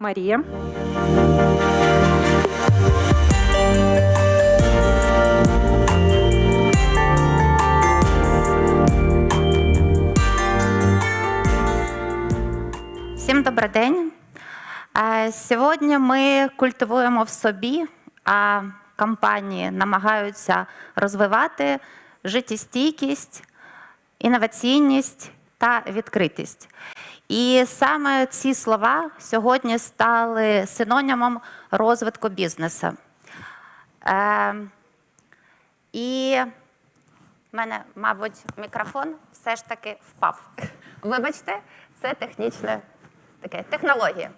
Марія. Всім добрий день. Е, Сьогодні ми культивуємо в собі, а компанії намагаються розвивати життєстійкість, інноваційність та відкритість. І саме ці слова сьогодні стали синонімом розвитку бізнесу. Е, І в мене, мабуть, мікрофон все ж таки впав. Вибачте, це технічна таке, технологія.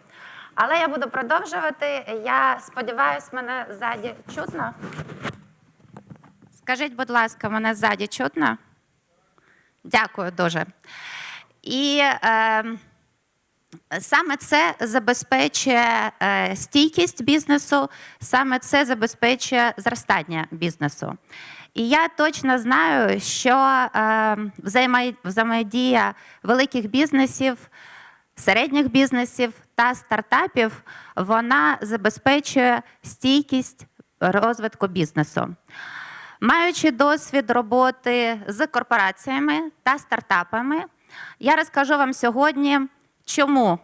Але я буду продовжувати. Я сподіваюся, мене ззаді чутно. Скажіть, будь ласка, мене ззаді чутно? Дякую дуже. І е, саме це забезпечує е, стійкість бізнесу, саме це забезпечує зростання бізнесу. І я точно знаю, що е, взаємодія великих бізнесів, середніх бізнесів та стартапів вона забезпечує стійкість розвитку бізнесу. Маючи досвід роботи з корпораціями та стартапами, я розкажу вам сьогодні, чому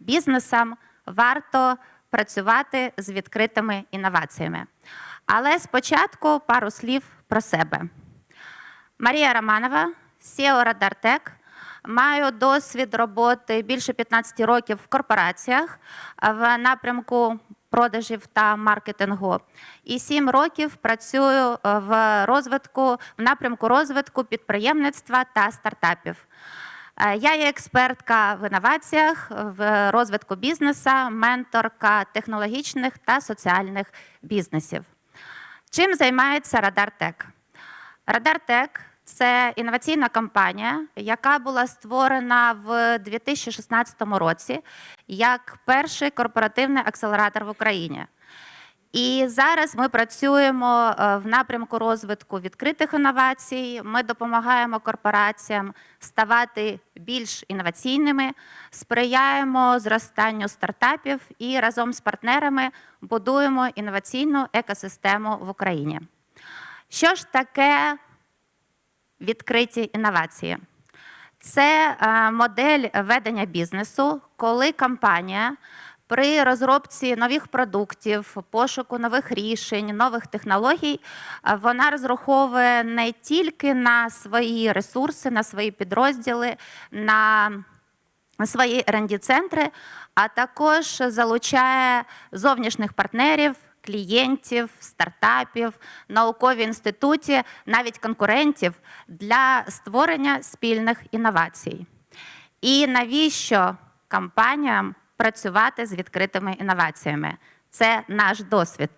бізнесам варто працювати з відкритими інноваціями. Але спочатку пару слів про себе. Марія Романова, SEO Радартек. Маю досвід роботи більше 15 років в корпораціях в напрямку продажів та маркетингу. І 7 років працюю е, в розвитку в напрямку розвитку підприємництва та стартапів. Е, Я є експертка в інноваціях, в розвитку бізнесу, менторка технологічних та соціальних бізнесів. Чим займається Радар-Тек? Радар-Тек – це інноваційна компанія, яка була створена в 2016 році як перший корпоративний акселератор в Україні. І зараз ми працюємо е, в напрямку розвитку відкритих інновацій. Ми допомагаємо корпораціям ставати більш інноваційними, сприяємо зростанню стартапів і разом з партнерами будуємо інноваційну екосистему в Україні. Що ж таке відкриті інновації? Це е, модель ведення бізнесу, коли компанія при розробці нових продуктів, пошуку нових рішень, нових технологій, е, вона розраховує не тільки на свої ресурси, на свої підрозділи, на свої rd центри а також залучає зовнішніх партнерів, клієнтів, стартапів, наукові інституті, навіть конкурентів для створення спільних інновацій. І навіщо компаніям працювати з відкритими інноваціями? Це наш досвід.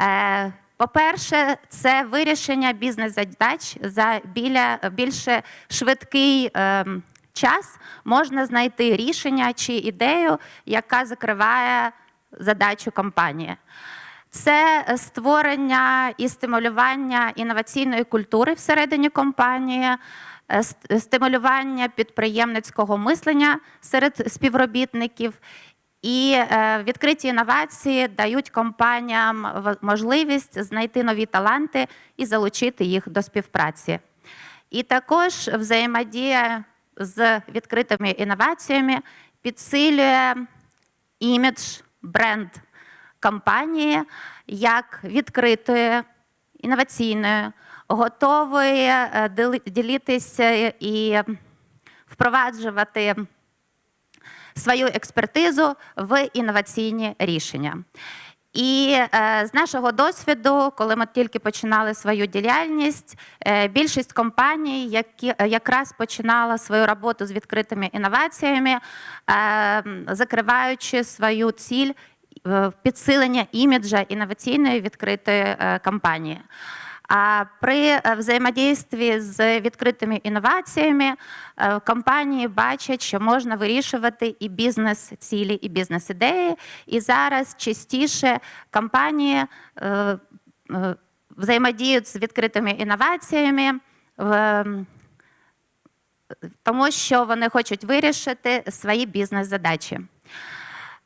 Е, По-перше, це вирішення бізнес-задач за біля, більше швидкий ем, час можна знайти рішення чи ідею, яка закриває задачу компанії. Це створення і стимулювання інноваційної культури всередині компанії, е, стимулювання підприємницького мислення серед співробітників. І е, відкриті інновації дають компаніям можливість знайти нові таланти і залучити їх до співпраці. І також взаємодія з відкритими інноваціями підсилює імідж, бренд компанії як відкритої, інноваційної, готової е, ділитися і впроваджувати свою експертизу в інноваційні рішення. І е, з нашого досвіду, коли ми тільки починали свою діяльність, е, більшість компаній, які е, якраз починала свою роботу з відкритими інноваціями, е, закриваючи свою ціль е, підсилення іміджа інноваційної відкритої е, компанії. А при е, взаємодійстві з відкритими інноваціями е, компанії бачать, що можна вирішувати і бізнес-цілі, і бізнес-ідеї. І зараз частіше компанії е, взаємодіють з відкритими інноваціями. тому що вони хочуть вирішити свої бізнес-задачі.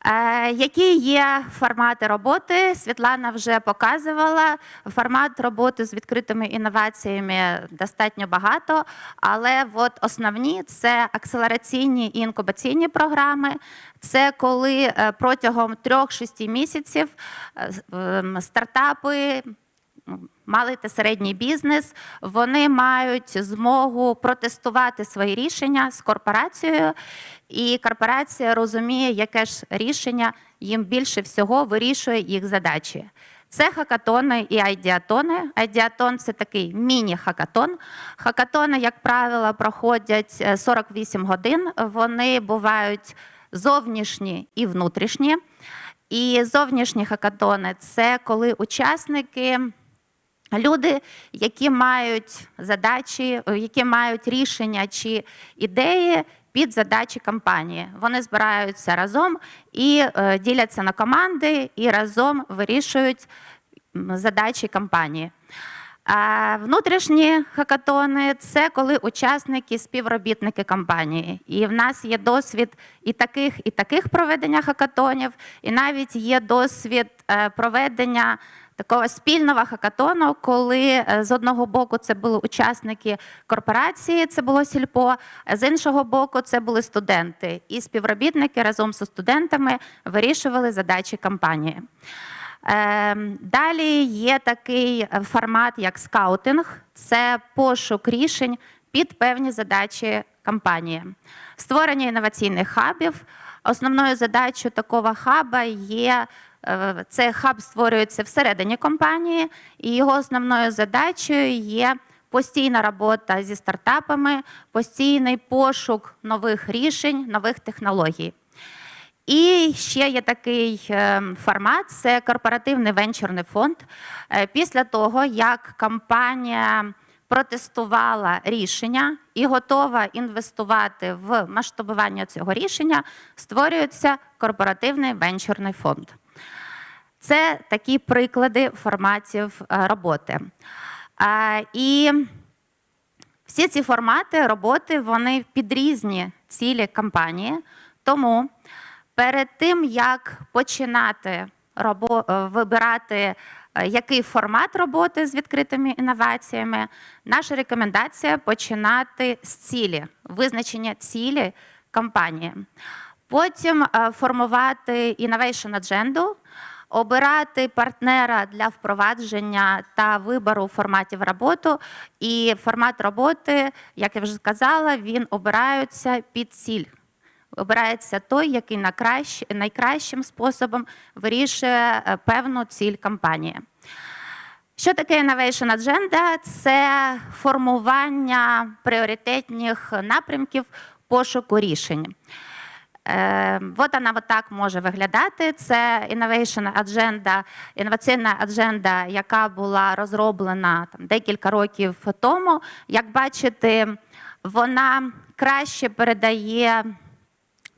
Е, Які є формати роботи? Світлана вже показувала. Формат роботи з відкритими інноваціями достатньо багато, але от основні це акселераційні і інкубаційні програми. Це коли е, протягом 3-6 місяців е, ем, стартапи малий та середній бізнес, вони мають змогу протестувати свої рішення з корпорацією, і корпорація розуміє, яке ж рішення їм більше всього вирішує їх задачі. Це хакатони і айдіатони. Айдіатон це такий міні-хакатон. Хакатони, як правило, проходять е, 48 годин. Вони бувають зовнішні і внутрішні. І зовнішні хакатони це коли учасники Люди, які мають задачі, е, які мають рішення чи ідеї під задачі компанії. Вони збираються разом і е, діляться на команди і разом вирішують задачі компанії. Внутрішні хакатони це коли учасники співробітники компанії. І в нас є досвід і таких, і таких проведення хакатонів, і навіть є досвід е, проведення такого спільного хакатону, коли е, з одного боку це були учасники корпорації, це було сільпо, а з іншого боку, це були студенти. І співробітники разом зі студентами вирішували задачі компанії. Ем, Далі є такий е, формат, як скаутинг, це пошук рішень під певні задачі компанії. Створення інноваційних хабів. Основною задачею такого хаба є е, це хаб створюється всередині компанії, і його основною задачею є постійна робота зі стартапами, постійний пошук нових рішень, нових технологій. І ще є такий е, формат: це корпоративний венчурний фонд. Е, Після того, як компанія протестувала рішення і готова інвестувати в масштабування цього рішення, створюється корпоративний венчурний фонд. Це такі приклади форматів е, роботи. І всі ці формати роботи вони під різні цілі компанії. Тому перед тим як починати робо- е, вибирати, е, який формат роботи з відкритими інноваціями, наша рекомендація починати з цілі, визначення цілі компанії. Потім е, формувати innovation адженду, обирати партнера для впровадження та вибору форматів роботи. І формат роботи, як я вже сказала, він обирається під ціль. Обирається той, який найкращ- найкращим способом вирішує е, певну ціль компанії. Що таке Innovation Agenda? Це формування пріоритетних напрямків пошуку рішень. Е, от вона от так може виглядати. Це Innovation Agenda, інноваційна адженда, яка була розроблена там, декілька років тому. Як бачите, вона краще передає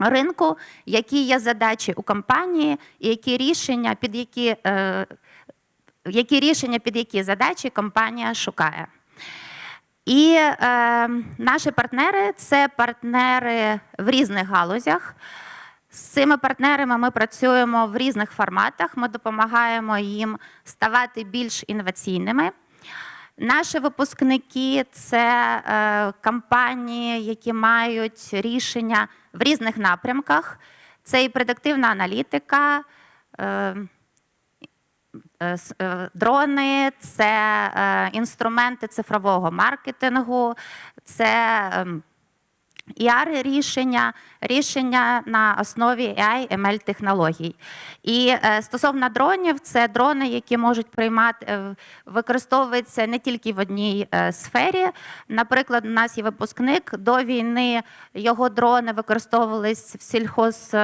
ринку, які є задачі у компанії, і які рішення, під які, е, які рішення під які задачі компанія шукає. І е, наші партнери це партнери в різних галузях. З цими партнерами ми працюємо в різних форматах. Ми допомагаємо їм ставати більш інноваційними. Наші випускники це е, компанії, які мають рішення в різних напрямках. Це і предиктивна аналітика, е, е, е, дрони, це інструменти цифрового маркетингу, це ER рішення, рішення на основі AI, ML технологій. І е, стосовно дронів, це дрони, які можуть приймати, е, використовуються не тільки в одній е, сфері. Наприклад, у нас є випускник до війни його дрони використовувались в сільхоз.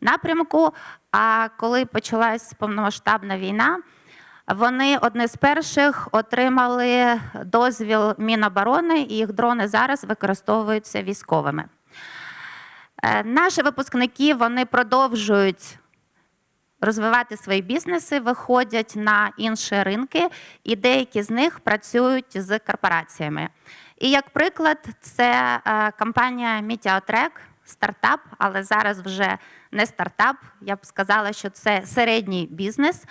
напрямку. А коли почалась повномасштабна війна, вони одні з перших отримали дозвіл Міноборони, і їх дрони зараз використовуються військовими. Е, Наші випускники вони продовжують розвивати свої бізнеси, виходять на інші ринки, і деякі з них працюють з корпораціями. І як приклад, це е, компанія Meteotrek. стартап, але зараз вже не стартап. Я б сказала, що це середній бізнес.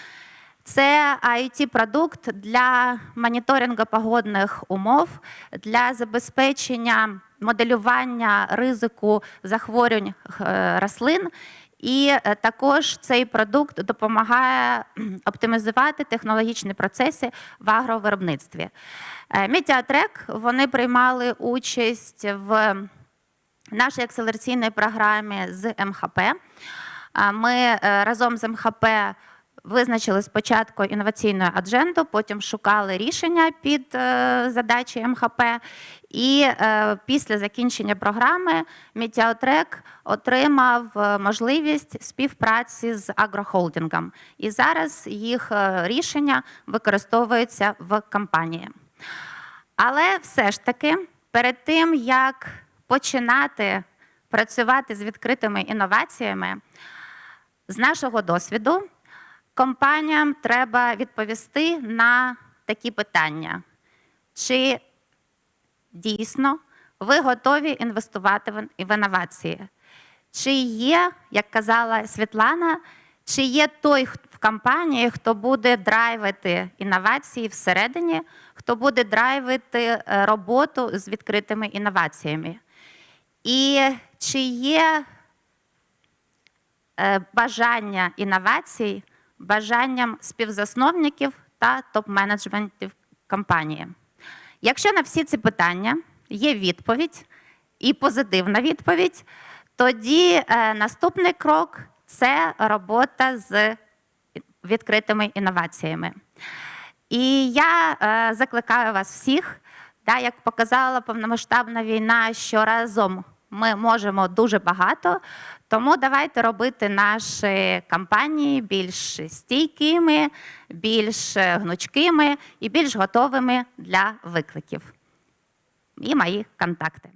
Це it продукт для моніторингу погодних умов, для забезпечення моделювання ризику захворювань е, рослин. І е, також цей продукт допомагає оптимізувати технологічні процеси в агровиробництві. Mediatrack, вони приймали участь в нашій акселераційній програмі з МХП. Ми е, разом з МХП визначили спочатку інноваційну адженду, потім шукали рішення під е, задачі МХП. І е, після закінчення програми Метеотрек отримав е, можливість співпраці з агрохолдингом. І зараз їх рішення використовуються в компанії. Але все ж таки, перед тим як починати працювати з відкритими інноваціями, з нашого досвіду компаніям треба відповісти на такі питання: чи дійсно ви готові інвестувати в інновації? Чи є, як казала Світлана, чи є той в компанії, хто буде драйвити інновації всередині, хто буде драйвити е, роботу з відкритими інноваціями? І чи є е, бажання інновацій бажанням співзасновників та топ-менеджментів компанії? Якщо на всі ці питання є відповідь і позитивна відповідь, тоді е, наступний крок це робота з відкритими інноваціями. І я е, закликаю вас всіх, да, як показала повномасштабна війна, що разом ми можемо дуже багато. Тому давайте робити наші кампанії більш стійкими, більш гнучкими і більш готовими для викликів. І мої контакти.